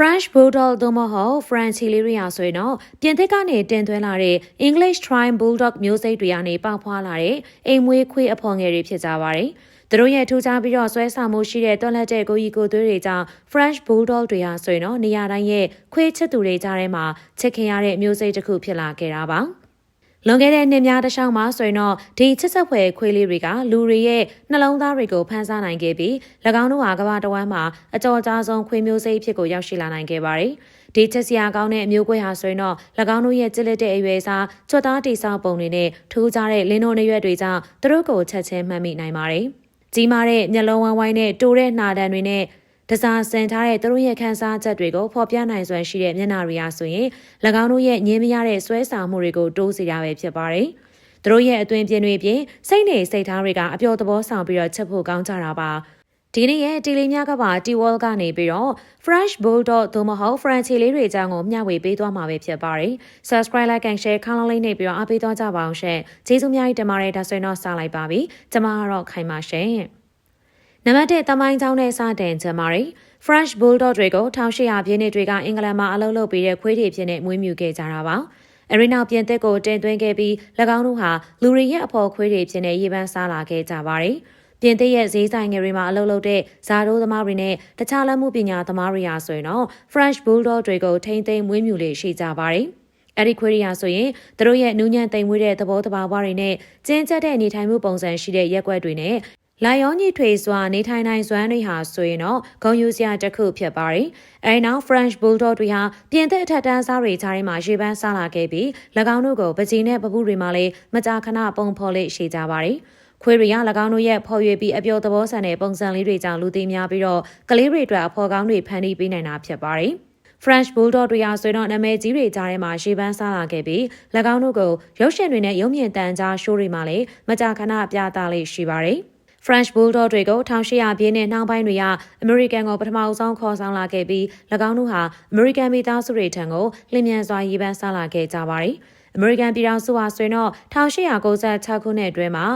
French Bulldog သို့မဟုတ် French လေးတွေဟာဆိုရင်တော့ပြင်သစ်ကနေတင်သွင်းလာတဲ့ English Tribe Bulldog မျိုးစိတ်တွေကနေပေါက်ဖွာလာတဲ့အိမ်မွေးခွေးအဖော်ငယ်တွေဖြစ်ကြပါတယ်။သူတို့ရဲ့ထူးခြားပြီးတော့ဆွဲဆောင်မှုရှိတဲ့တွက်လက်တဲ့ကိုကြီးကိုသွေးတွေကြောင့် French Bulldog တွေဟာဆိုရင်တော့နေရာတိုင်းရဲ့ခွေးချစ်သူတွေကြားထဲမှာချစ်ခင်ရတဲ့မျိုးစိတ်တစ်ခုဖြစ်လာခဲ့တာပါ။ လွန်ခဲ့တဲ့နှစ်များတစ်လျှောက်မှာဆိုရင်တော့ဒီချစ်ဆက်ဖွယ်ခွေးလေးတွေကလူတွေရဲ့နှလုံးသားတွေကိုဖန်ဆားနိုင်ခဲ့ပြီး၎င်းတို့ဟာကမ္ဘာတစ်ဝန်းမှာအကြော်ကြားဆုံးခွေးမျိုးစိတ်ဖြစ်ကိုရောက်ရှိလာနိုင်ခဲ့ပါတယ်။ဒီချက်စရာကောင်းတဲ့အမျိုးကွဲဟာဆိုရင်တော့၎င်းတို့ရဲ့ကြစ်လက်တဲ့အရွယ်စားချွတ်သားတိဆောက်ပုံတွေနဲ့ထူးခြားတဲ့လင်းတို့နရွက်တွေကြောင့်သူတို့ကိုချက်ချင်းမှတ်မိနိုင်ပါတယ်။ကြီးမားတဲ့မျက်လုံးဝိုင်းဝိုင်းနဲ့တိုးတဲ့နှာတံတွေနဲ့ တစားဆင်ထားတဲ့သူတို့ရဲ့ခန်းစားချက်တွေကိုဖော်ပြနိုင်စွမ်းရှိတဲ့မျက်နှာတွေအားဆိုရင်၎င်းတို့ရဲ့ညင်းမရတဲ့ဆွဲဆောင်မှုတွေကိုတိုးစေတာပဲဖြစ်ပါတယ်။သူတို့ရဲ့အသွင်ပြင်တွေပြင်စိတ်နေစိတ်ထားတွေကအပျော်သဘောဆောင်ပြီးတော့ချက်ဖို့ကောင်းကြတာပါ။ဒီနေ့ရဲ့တီလီမြကပါတီဝေါလ်ကနေပြီးတော့ Fresh Bulldog သို့မဟုတ် French လေးတွေအကြောင်းကိုမျှဝေပေးသွားမှာပဲဖြစ်ပါတယ်။ Subscribe like and share ခေါင်းလုံးလေးနေပြီးတော့အားပေးသွားကြပါအောင်ရှင်။ကျေးဇူးများကြီးတင်ပါတယ်ဒါဆိုရင်တော့စလိုက်ပါပြီ။ကျွန်မကတော့ခိုင်ပါရှင်။ နံပါတ်1တမိုင်းချောင်းနဲ့စတင်ချင်ပါတယ်။ French Bulldog တွေကို1800ပြည့်နှစ်တွေကအင်္ဂလန်မှာအလုပ်လုပ်ပေးတဲ့ခွေးတွေဖြစ်နေမွေးမြူခဲ့ကြတာပါ။အရီနောက်ပြင်သစ်ကိုတင်သွင်းခဲ့ပြီး၎င်းတို့ဟာလူတွေရဲ့အဖော်ခွေးတွေဖြစ်နေရေးပန်းစားလာခဲ့ကြပါတယ်။ပြင်သစ်ရဲ့ဈေးဆိုင်ငယ်တွေမှာအလုပ်လုပ်တဲ့ဇာတိုးသမားတွေနဲ့တခြားလက်မှုပညာသမားတွေဟာဆိုရင်တော့ French Bulldog တွေကိုထိမ့်သိမ်းမွေးမြူလေရှိကြပါတယ်။အဲ့ဒီခွေးရီယာဆိုရင်သူတို့ရဲ့နူးညံ့သိမ်မွေးတဲ့သဘောတဘာဝတွေနဲ့ကျင်းကျက်တဲ့နေထိုင်မှုပုံစံရှိတဲ့ရက်ွက်တွေနဲ့ လာယောညစ်ထွေစွာနေထိုင်နိုင်စွမ်းတွေဟာဆိုရင်တော့ဂုံယူစရာတစ်ခုဖြစ်ပါတယ်။အဲဒီနောက် French Bulldog တွေဟာပြင်သစ်အထက်တန်းစားတွေခြားထဲမှာရေပန်းစားလာခဲ့ပြီး၎င်းတို့ကိုပကြီးနဲ့ပပူတွေမှာလည်းမကြာခဏပုံဖော်လေးရှိကြပါတယ်။ခွေးတွေက၎င်းတို့ရဲ့ဖော်ရွေပြီးအပျော်သဘောဆန်တဲ့ပုံစံလေးတွေကြောင့်လူသိများပြီးတော့ကလေးတွေအတွက်အဖော်ကောင်းတွေဖန်တီးပေးနိုင်တာဖြစ်ပါတယ်။ French Bulldog တွေဟာဆိုတော့နာမည်ကြီးတွေကြားထဲမှာရှေ့ပန်းစားလာခဲ့ပြီး၎င်းတို့ကိုရုပ်ရှင်တွေနဲ့ရုပ်မြင်သံကြားရှိုးတွေမှာလည်းမကြာခဏပြသလေးရှိပါတယ်။ French Bulldog တွေကို1800ပြည့်နှစ်နှောင်းပိုင်းတွေကအမေရိကန်ကိုပထမအဆုံးခေါ်ဆောင်လာခဲ့ပြီး၎င်းတို့ဟာအမေရိကန်မိသားစုတွေထံကိုလျင်မြန်စွာရေးပန်းစားလာခဲ့ကြပါတယ်။အမေရိကန်ပြည်ထောင်စုဟာဆိုရင်တော့1896ခုနှစ်အတွင်းမှာ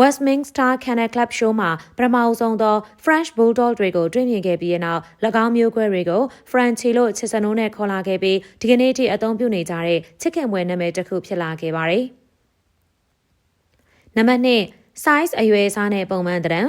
Westminster Kennel Club Show မှာပထမအဆုံးသော French Bulldog တွေကိုတွေ့မြင်ခဲ့ပြီးတဲ့နောက်၎င်းမျိုးကွဲတွေကို Frenchie လို့ချစ်စနိုးနဲ့ခေါ်လာခဲ့ပြီးဒီကနေ့ထိအသုံးပြုနေကြတဲ့ချစ်ခင်ပွဲနာမည်တစ်ခုဖြစ်လာခဲ့ပါတယ်။နံပါတ်1 size အရွယ်အစားနဲ့ပုံမှန်တံ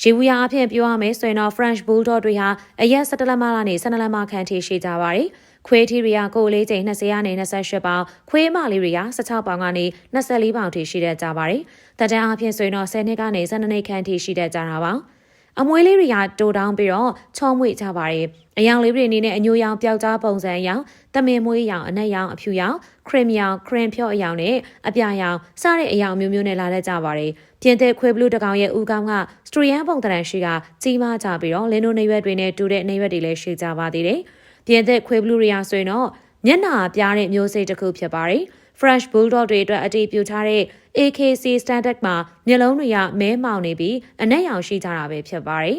ရေဘူးရအဖြစ်ပြောရမယ်ဆိုရင်တော့ French Bulldog တွေဟာအရက်17လက်မကနေ12လက်မခန့်ထိရှိကြပါတယ်။ခွေးထီတွေကကိုလေးချိန်20ကနေ28ပေါင်ခွေးမလေးတွေက16ပေါင်ကနေ24ပေါင်ထိရှိတတ်ကြပါတယ်။တတန်းအဖြစ်ဆိုရင်တော့10နှစ်ကနေ12နှစ်ခန့်ထိရှိတတ်ကြတာပါ။ အမွေးလေးတွေကတိုးတောင်းပြီးတော့ချောမွေ့ကြပါတယ်။အယောင်လေးတွေအနေနဲ့အညိုရောင်ပျောက်ကြားပုံစံအယောင်တမင်မွေးရောင်အနက်ရောင်အဖြူရောင်ခရင်ရောင်ခရင်ဖြော့အယောင်နဲ့အပြာရောင်စတဲ့အယောင်မျိုးမျိုးနဲ့လာတတ်ကြပါတယ်။ပြင်သစ်ခွေးဘလူးတကောင်ရဲ့ဦးကောင်းကစထရီယန်ပုံတရံရှိကကြီးမားကြပြီးတော့လင်းတို့နေရွက်တွေနဲ့တူတဲ့နေရွက်တွေလည်းရှိကြပါသေးတယ်။ပြင်သစ်ခွေးဘလူးတွေဟာဆိုရင်တော့မျက်နှာပြားတဲ့မျိုးစိတ်တစ်ခုဖြစ်ပါတယ်။ French Bulldog တွေအတွက်အတည်ပြုထားတဲ့ AKC Standard မှာမျက်လုံးတွေကမဲမှောင်နေပြီးအနက်ရောင်ရှိကြတာပဲဖြစ်ပါတယ်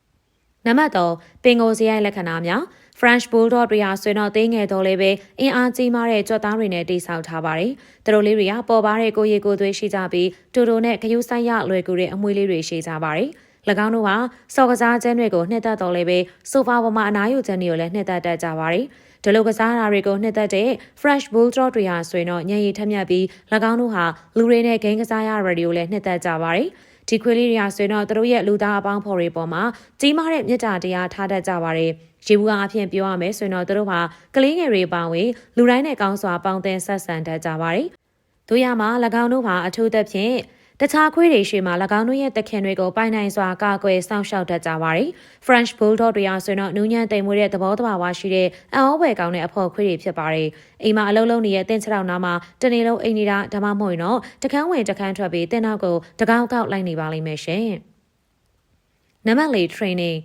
။နံပါတ်3ပင်ကိုစရိုက်လက္ခဏာများ French Bulldog တွေဟာဆွေတော့သေးငယ်တော့လည်းပဲအင်အားကြီးမားတဲ့ကြွက်သားတွေနဲ့တိစောက်ထားပါတယ်။သူတို့လေးတွေကပေါ်ပါတဲ့ကိုရီကိုသွေးရှိကြပြီးတူတူနဲ့ခရူးဆိုင်ရလွယ်ကူတဲ့အမွေလေးတွေရှိကြပါတယ်။၎ င်းတို့ဟာစော်ကစားခြင်းတွေကိုနှစ်သက်တော်လည်းပဲဆိုဖာပေါ်မှာအနားယူခြင်းတွေကိုလည်းနှစ်သက်တတ်ကြပါတယ်။ဒီလိုကစားတာတွေကိုနှစ်သက်တဲ့ Fresh Bulldog တွေဟာဆိုရင်တော့ညံရည်ထက်မြက်ပြီး၎င်းတို့ဟာလူတွေနဲ့ဂိမ်းကစားရရေဒီယိုလည်းနှစ်သက်ကြပါတယ်ဒီခွေးလေးတွေဟာဆိုရင်တော့သူတို့ရဲ့လူသားအပေါင်းဖော်တွေပေါ်မှာကြီးမားတဲ့မေတ္တာတရားထားတတ်ကြပါတယ်။ရေဘူးကအဖြစ်ပြောရမယ်ဆိုရင်တော့သူတို့ဟာကလေးငယ်တွေပါဝင်လူတိုင်းနဲ့ကောင်းစွာပေါင်းသင်းဆက်ဆံတတ်ကြပါတယ်။တို့ရမှာ၎င်းတို့ဟာအထူးသဖြင့် တခြားခွေးတွေရှိမှ၎င်းတို့ရဲ့တခင်တွေကိုပိုင်နိုင်စွာကာကွယ်စောင့်ရှောက်တတ်ကြပါတယ်။ French Bulldog တွေအားဆိုရင်တော့နူးညံ့သိမ်မွေးတဲ့သဘောတဘာဝရှိတဲ့အံ့ဩဖွယ်ကောင်းတဲ့အဖို့ခွေးတွေဖြစ်ပါတယ်။အိမ်မှာအလုံးလုံးနေရဲ့တင်းချောက်နားမှာတနေ့လုံးအိမ်နေတာဒါမှမဟုတ်ရင်တော့တကန်းဝင်တကန်းထွက်ပြီးတင်းနောက်ကိုတကောက်ကောက်လိုက်နေပါလိမ့်မယ်ရှင်။နံပါတ်၄ training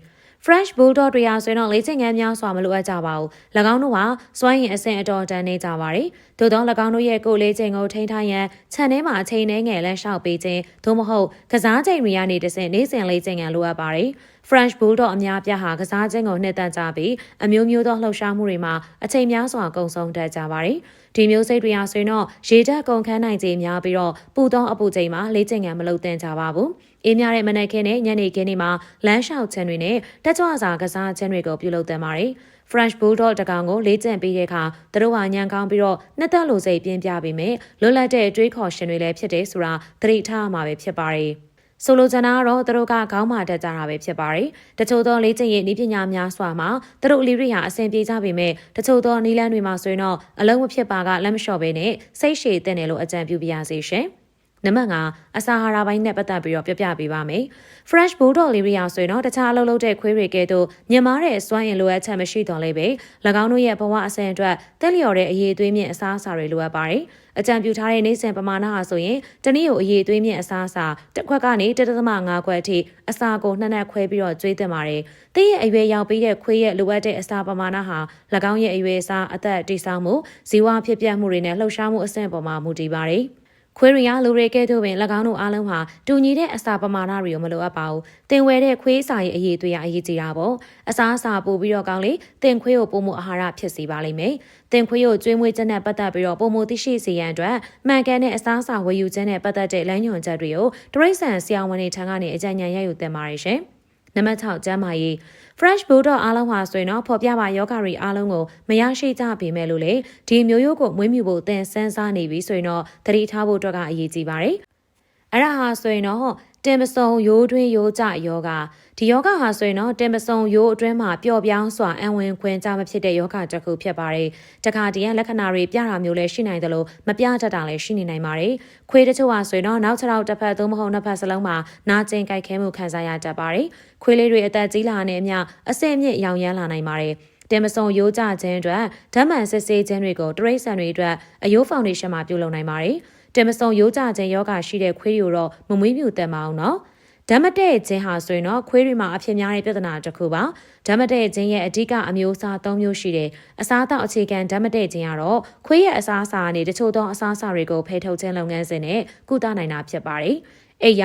French Bulldog တွေဟာဆိုရင်တော့လေ့ကျင့်ခန်းများစွာမလိုအပ်ကြပါဘူး။၎င်းတို့ဟာစွမ်းရည်အဆင့်အတော်တန်နေကြပါတယ်။သို့သော၎င်းတို့ရဲ့ကိုယ်လေ့ကျင့်ကိုထိန်းထားရန်ခြံထဲမှာအချိန်နှဲငယ်လမ်းလျှောက်ပေးခြင်းသို့မဟုတ်ကစားချိန်တွေကနေတဆင့်နေ့စဉ်လေ့ကျင့်ခန်းလိုအပ်ပါတယ်။ French Bulldog အများပြားဟာကစားခြင်းကိုနှစ်သက်ကြပြီးအမျိုးမျိုးသောလှုပ်ရှားမှုတွေမှာအချိန်များစွာကုန်ဆုံးတတ်ကြပါတယ်။ဒီမျိုးစိတ်တွေဟာဆိုရင်တော့ရေတက်ကုန်ခန်းနိုင်ခြင်းများပြီးတော့ပူသောအပူချိန်မှာလေ့ကျင့်ခန်းမလုပ်သင့်ကြပါဘူး။ အေးများတဲ့မနက်ခင်းနဲ့ညနေခင်းတွေမှာလမ်းလျှောက်ခြင်းတွေနဲ့တက်ကြွစာကစားခြင်းတွေကိုပြုလုပ်သင့်ပါတယ်။ French Bulldog တကောင်ကိုလေ့ကျင့်ပေးတဲ့အခါသူတို့ဟာညံကောင်းပြီးတော့နှစ်သက်လိုစိတ်ပြင်းပြပေမဲ့လွတ်လပ်တဲ့အတွေးခေါ်ရှင်တွေလည်းဖြစ်တယ်ဆိုတာသတိထားရမှာပဲဖြစ်ပါတယ်။ဆိုလိုချင်တာကတော့သူတို့ကခေါင်းမာတက်ကြတာပဲဖြစ်ပါတယ်။တချို့သောလေ့ကျင့်ရေးနည်းပညာများစွာမှာသူတို့အလီရိယာအဆင်ပြေကြပေမဲ့တချို့သောနီလန်းတွေမှာဆိုရင်တော့အလုံးမဖြစ်ပါကလက်မလျှော့ဘဲနဲ့စိတ်ရှည်တဲ့တယ်လို့အကြံပြုပြရစီရှင်။ နံပါတ်5အစာဟာရပိုင်းနဲ့ပတ်သက်ပြီးတော့ပြပြပေးပါမယ်။ Fresh Bulldog လေးရီယာဆိုရင်တော့တခြားအလုပ်လုပ်တဲ့ခွေးတွေကဲ့သို့မြင်မာတဲ့စွမ်းအင်လိုအပ်ချက်မရှိတော့လေပဲ၎င်းတို့ရဲ့ဘဝအစဉ်အတွက်တက်လျော်တဲ့အရေးသွေးမြင့်အစားအစာတွေလိုအပ်ပါတယ်။အကြံပြုထားတဲ့နေစဉ်ပမာဏဟာဆိုရင်တနည်းကိုအရေးသွေးမြင့်အစားအစာတစ်ခွက်ကနေ1.5ခွက်အထိအစာကိုနှစ်နက်ခွဲပြီးတော့ကျွေးသင့်ပါတယ်။သင်ရဲ့အရွယ်ရောက်ပြီးတဲ့ခွေးရဲ့လိုအပ်တဲ့အစာပမာဏဟာ၎င်းရဲ့အရွယ်အစားအသက်တိဆောက်မှုဇီဝဖြစ်ပျက်မှုတွေနဲ့လှုပ်ရှားမှုအဆင့်ပေါ်မှာမူတည်ပါတယ်။ ခွေးရီယာလူတွေကဲ့သို့ပင်၎င်းတို့အားလုံးဟာတူညီတဲ့အစာပမာဏတွေကိုမလိုအပ်ပါဘူး။တင်ဝဲတဲ့ခွေးစာရဲ့အရေးသွေးရအရေးကြီးတာပေါ့။အစားအစာပို့ပြီးတော့ကောင်းလေတင်ခွေးကိုပုံမှုအာဟာရဖြစ်စေပါလိမ့်မယ်။တင်ခွေးကိုကျွေးမွေးချက်နဲ့ပတ်သက်ပြီးတော့ပုံမှုသိရှိစေရန်အတွက်မှန်ကန်တဲ့အစားအစာဝယ်ယူခြင်းနဲ့ပတ်သက်တဲ့လမ်းညွှန်ချက်တွေကိုတရိတ်ဆန်ဆရာဝန်တွေထံကနေအကြံဉာဏ်ရယူသင်ပါတယ်ရှင်။ နံပါတ်6ကျန်းမာရေး Fresh Bulldog အားလုံးဟာဆိုရင်တော့ဖော်ပြပါယောဂတွေအားလုံးကိုမရရှိကြပေမဲ့လို့လေဒီမျိုးရိုးကိုမွေးမြူဖို့သင်စမ်းစားနေပြီဆိုရင်တော့သတိထားဖို့အတွက်ကအရေးကြီးပါတယ်။အဲ့ဒါဟာဆိုရင်တော့ တင်ပစုံရိုးတွင်းရိုးကြယောဂဒီယောဂဟာဆိုရင်တော့တင်ပစုံရိုးအတွင်းမှာပျော့ပြောင်းစွာအံဝင်ခွင်ကြမဖြစ်တဲ့ယောဂတစ်ခုဖြစ်ပါတယ်။တခါတည်းရလက္ခဏာတွေပြတာမျိုးလည်းရှိနိုင်တယ်လို့မပြတတ်တာလည်းရှိနေနိုင်ပါတယ်။ခွေးတချို့ဟာဆိုရင်တော့နောက်ခြေထောက်တစ်ဖက်သို့မဟုတ်နှစ်ဖက်စလုံးမှာနာကျင်ကြိုက်ခဲမှုခံစားရတတ်ပါတယ်။ခွေးလေးတွေအသက်ကြီးလာတဲ့အမျှအဆင့်မြင့်ရောင်ရမ်းလာနိုင်ပါတယ်။တင်မစုံရိုးကြခြင်းအတွက်ဓာတ်မှန်စစ်ဆေးခြင်းတွေကိုတရိတ်ဆန်တွေအတွက်အယိုးဖောင်ဒေးရှင်းမှာပြုလုပ်နိုင်ပါတယ်။ တင်မစုံရိုးကြခြင်းယောဂရှိတဲ့ခွေးတွေကိုတော့မမွေးမြူတတ်မအောင်နော်ဓမ္မတဲ့ခြင်းဟာဆိုရင်တော့ခွေးတွေမှာအဖြစ်များတဲ့ပြဿနာတစ်ခုပါဓမ္မတဲ့ခြင်းရဲ့အဓိကအမျိုးအစား၃မျိုးရှိတယ်အစားအသောက်အခြေခံဓမ္မတဲ့ခြင်းကတော့ခွေးရဲ့အစားအစာကနေတချို့သောအစားအစာတွေကိုဖယ်ထုတ်ခြင်းလုပ်ငန်းစဉ်နဲ့ကုသနိုင်တာဖြစ်ပါတယ်အဲ့ရ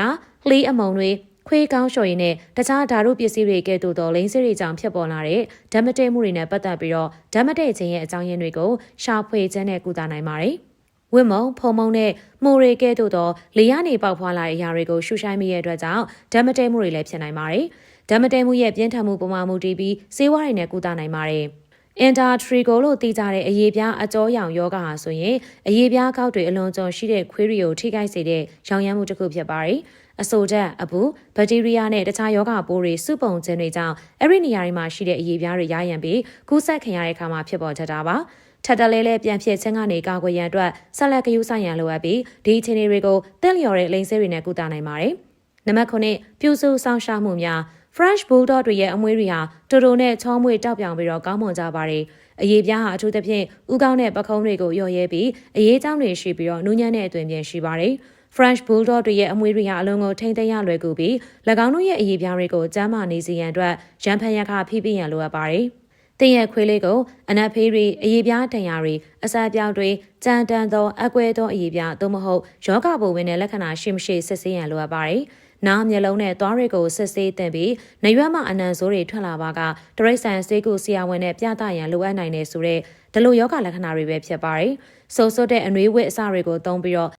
လှေးအမုံတွေခွေးကောင်းလျှော်ရည်နဲ့တခြားဓာတ်ပစ္စည်းတွေကဲ့သို့သောလိန်စစ်တွေကြောင့်ဖြစ်ပေါ်လာတဲ့ဓမ္မတဲ့မှုတွေနဲ့ပတ်သက်ပြီးတော့ဓမ္မတဲ့ခြင်းရဲ့အကြောင်းရင်းတွေကိုရှာဖွေခြင်းနဲ့ကုသနိုင်ပါတယ်။ ဝစ်မုံဖုံမုံနဲ့မှုတွေကဲ့သို့သောလေရနေပေါက်ဖွာလာတဲ့အရာတွေကိုရှုရှိုင်းမိရဲ့အတွက်ကြောင့်ဓမ္မတဲမှုတွေလည်းဖြစ်နိုင်ပါတယ်။ဓမ္မတဲမှုရဲ့ပြင်းထန်မှုပုံမှန်မူတည်ပြီးဆေးဝါးတွေနဲ့ကုသနိုင်ပါတယ်။ Intertrigo လို့သိကြတဲ့အရေးပြားအကြောရောင်ယောဂဟာဆိုရင်အရေးပြားကောက်တွေအလွန်ကြုံရှိတဲ့ခွေးရီကိုထိခိုက်စေတဲ့ရောင်ရမ်းမှုတစ်ခုဖြစ်ပါတယ်။အဆိုဓာတ်အပူဘက်တီးရီးယားနဲ့တခြားယောဂပိုးတွေစုပုံခြင်းတွေကြောင့်အဲ့ဒီနေရာတွေမှာရှိတဲ့အရေးပြားတွေရရန်ပြီးကူးစက်ခံရတဲ့အခါမှာဖြစ်ပေါ်တတ်တာပါ။ ထပ်တလဲလဲပြန်ဖြစ်ခြင်းကနေကာကွယ်ရန်အတွက်ဆက်လက်ကယူဆိုင်ရန်လိုအပ်ပြီးဒီအခြေအနေတွေကိုတင့်လျော်တဲ့လိန်ဆဲတွေနဲ့ကုသနိုင်ပါတယ်။နံပါတ်9ပြုစုစောင့်ရှောက်မှုများ French Bulldog တွေရဲ့အမွှေးတွေဟာတိုတိုနဲ့ချောမွေတောက်ပြောင်ပြီးတော့ကောင်းမွန်ကြပါတယ်။အရေးပြားဟာအထူးသဖြင့်ဥကောင်းတဲ့ပခုံးတွေကိုလျော်ရဲပြီးအရေးကြောင်းတွေရှိပြီးတော့နူးညံ့တဲ့အသွင်ပြင်ရှိပါတယ်။ French Bulldog တွေရဲ့အမွှေးတွေဟာအလုံးကိုထိမ့်သိမ်းရလွယ်ကူပြီး၎င်းတို့ရဲ့အရေးပြားတွေကိုကျန်းမာနေစေရန်အတွက်ရန်ဖန်ရခဖိပြီးရန်လိုအပ်ပါတယ်။ တင်ရဲ့ခွေးလေးကိုအနက်ဖေးတွေအရေးပြားတန်ရာတွေအစာပြောက်တွေကြမ်းတမ်းသောအကွဲသောအရေးပြားသို့မဟုတ်ယောဂပုံဝင်တဲ့လက္ခဏာရှိမရှိစစ်ဆေးရန်လိုအပ်ပါတယ်။နားမျက်လုံးနဲ့သွားတွေကိုစစ်ဆေးသင့်ပြီးနေရွက်မှအနံဆိုးတွေထွက်လာပါကတရိတ်ဆန်ဆေးကုဆရာဝန်နဲ့ပြသရန်လိုအပ်နိုင်တယ်ဆိုတဲ့ဒီလိုယောဂလက္ခဏာတွေပဲဖြစ်ပါတယ်။ဆိုးဆိုးတဲ့အနှွေးဝစ်အစတွေကိုသုံးပြီးတော့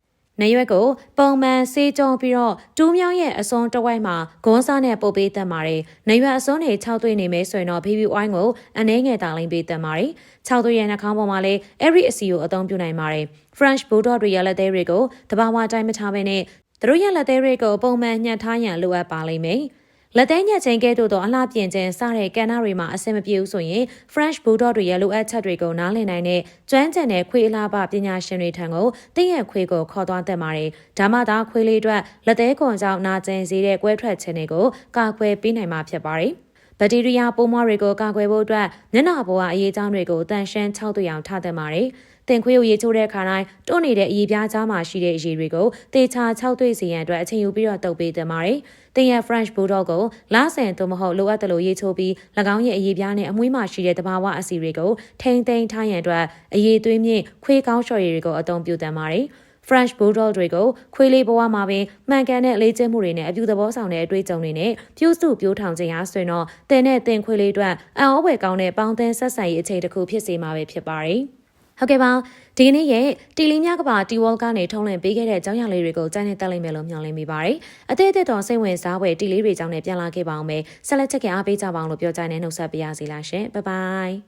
နေရွက်ကိုပုံမှန်ဆေးကြောပြီးတော့တူးမြောင်းရဲ့အစွန်းတစ်ဝိုက်မှာဂွန်းစားနဲ့ပုတ်ပေးတတ်ပါတယ်။နေရွက်အစွန်းတွေ6သွေးနေမယ်ဆိုရင်တော့ baby oil ကိုအနှဲငယ်တာလိမ့်ပေးတတ်ပါတယ်။6သွေးရဲ့နှာခေါင်းပေါ်မှာလည်းအဲ့ဒီအစီကိုအသုံးပြုနိုင်ပါတယ်။ French Bulldog တွေရဲ့လက်သေးတွေကိုတဘာဝတိုင်းမထားဘဲနဲ့သူတို့ရဲ့လက်သေးတွေကိုပုံမှန်ညှက်ထားရန်လိုအပ်ပါလိမ့်မယ်။ လက်သေးညက်ချင်းကဲ့သို့သောအလှပြင်ခြင်းစတဲ့ကဏ္ဍတွေမှာအဆင်မပြေဘူးဆိုရင် French Bulldog တွေရဲ့လိုအပ်ချက်တွေကိုနားလည်နိုင်တဲ့ကျွမ်းကျင်တဲ့ခွေးအလားပပညာရှင်တွေထံကိုတင့်ရဲ့ခွေးကိုခေါ်သွားတတ်ပါတယ်။ဒါမှသာခွေးလေးအတွက်လက်သေးကွန်ကြောင့်နာကျင်စေတဲ့ကွဲထွက်ခြင်းတွေကိုကာကွယ်ပေးနိုင်မှာဖြစ်ပါတယ်။ဘက်တီးရီးယားပိုးမွှားတွေကိုကာကွယ်ဖို့အတွက်မျက်နှာပေါ်ကအရေးအကြောင်းတွေကိုတန်ရှင်း၆သွေးအောင်ထားသင့်ပါတယ်။ တင်ခွေးကိုရေချိုးတဲ့အခါတိုင်းတွန်းနေတဲ့အရေးပြားကြားမှာရှိတဲ့အရေးတွေကိုတေချာ၆သွေ့စီရန်အတွက်အချိန်ယူပြီးတော့တုပ်ပေးတင်ပါတယ်။တင်ရဲ့ French Bulldog ကိုလဆန်သို့မဟုတ်လိုအပ်တယ်လို့ရေချိုးပြီး၎င်းရဲ့အရေးပြားနဲ့အမွှေးမှာရှိတဲ့တဘာဝအစီတွေကိုထိမ့်သိမ်းထားရန်အတွက်အရေးသွေးမြင့်ခွေးကောင်းလျှော်ရည်တွေကိုအသုံးပြုတင်ပါတယ်။ French Bulldog တွေကိုခွေးလေးဘဝမှာပင်မှန်ကန်တဲ့လေ့ကျင့်မှုတွေနဲ့အပြုသဘောဆောင်တဲ့အတွေ့အကြုံတွေနဲ့ပြုစုပြောထောင်ခြင်းဟာဆိုရင်တော့တင်တဲ့တင်ခွေးလေးအတွက်အံ့ဩဖွယ်ကောင်းတဲ့ပေါင်းသင်းဆက်ဆံရေးအခြေတစ်ခုဖြစ်စေမှာပဲဖြစ်ပါတယ်။ ဟုတ်ကဲ့ပါဒီကနေ့ရဲ့တီလီမြကပါတီဝေါကနေထုံးလင်းပေးခဲ့တဲ့အကြောင်းအရာလေးတွေကိုကြားနေတက်လိမ့်မယ်လို့မျှော်လင့်မိပါတယ်။အသေးအသေးတော့စိတ်ဝင်စားဖွယ်တီလေးတွေကြောင့်လည်းပြန်လာခဲ့ပါအောင်မယ်။ဆက်လက်ချက်ခင်အားပေးကြပါအောင်လို့ပြောကြတဲ့နှုတ်ဆက်ပေးရစီလားရှင်။ဘိုင်ဘိုင်